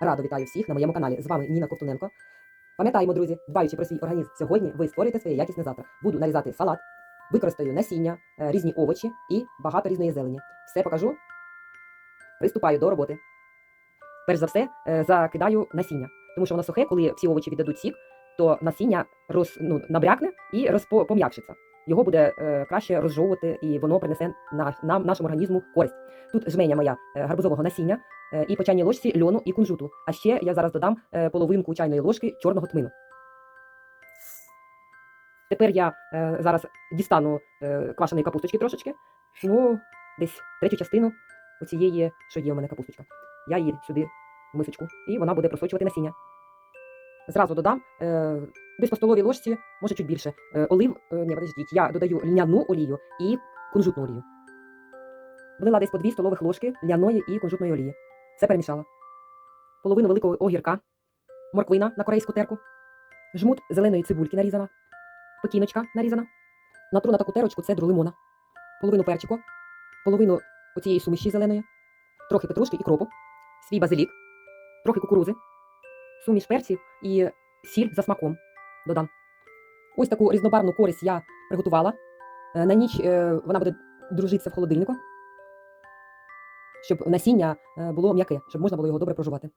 Радо вітаю всіх на моєму каналі. З вами Ніна Ковтуненко. Пам'ятаємо, друзі, дбаючи про свій організм, сьогодні ви створюєте своє якісне завтра. Буду нарізати салат, використаю насіння, е, різні овочі і багато різної зелені. Все покажу. Приступаю до роботи. Перш за все, е, закидаю насіння, тому що воно сухе, коли всі овочі віддадуть сік, то насіння роз, ну, набрякне і розпо- пом'якшиться. Його буде е, краще розжовувати, і воно принесе на, нам, нашому організму користь. Тут жменя моя е, гарбузового насіння і по чайній ложці льону і кунжуту. А ще я зараз додам е, половинку чайної ложки чорного тмину. Тепер я е, зараз дістану е, квашеної капусточки трошечки. Ну, десь третю частину оцієї, що є у мене капусточка. Я її сюди в мисочку, і вона буде просочувати насіння. Зразу додам е, десь по столовій ложці, може чуть більше. Е, олив, е, ні, подождіть, я додаю льняну олію і кунжутну олію. Влила десь по 2 столових ложки ляної і кунжутної олії. Все перемішала. Половину великого огірка, морквина на корейську терку, жмут зеленої цибульки нарізана, пекіночка нарізана. Натру на таку терочку цедру лимона, половину перчику, половину оцієї суміші зеленої, трохи петрушки і кропу, свій базилік, трохи кукурузи, суміш перців і сіль за смаком додам. Ось таку різнобарвну користь я приготувала. Е, На ніч е, вона буде дружитися в холодильнику, щоб насіння е, було м'яке, щоб можна було його добре прожувати.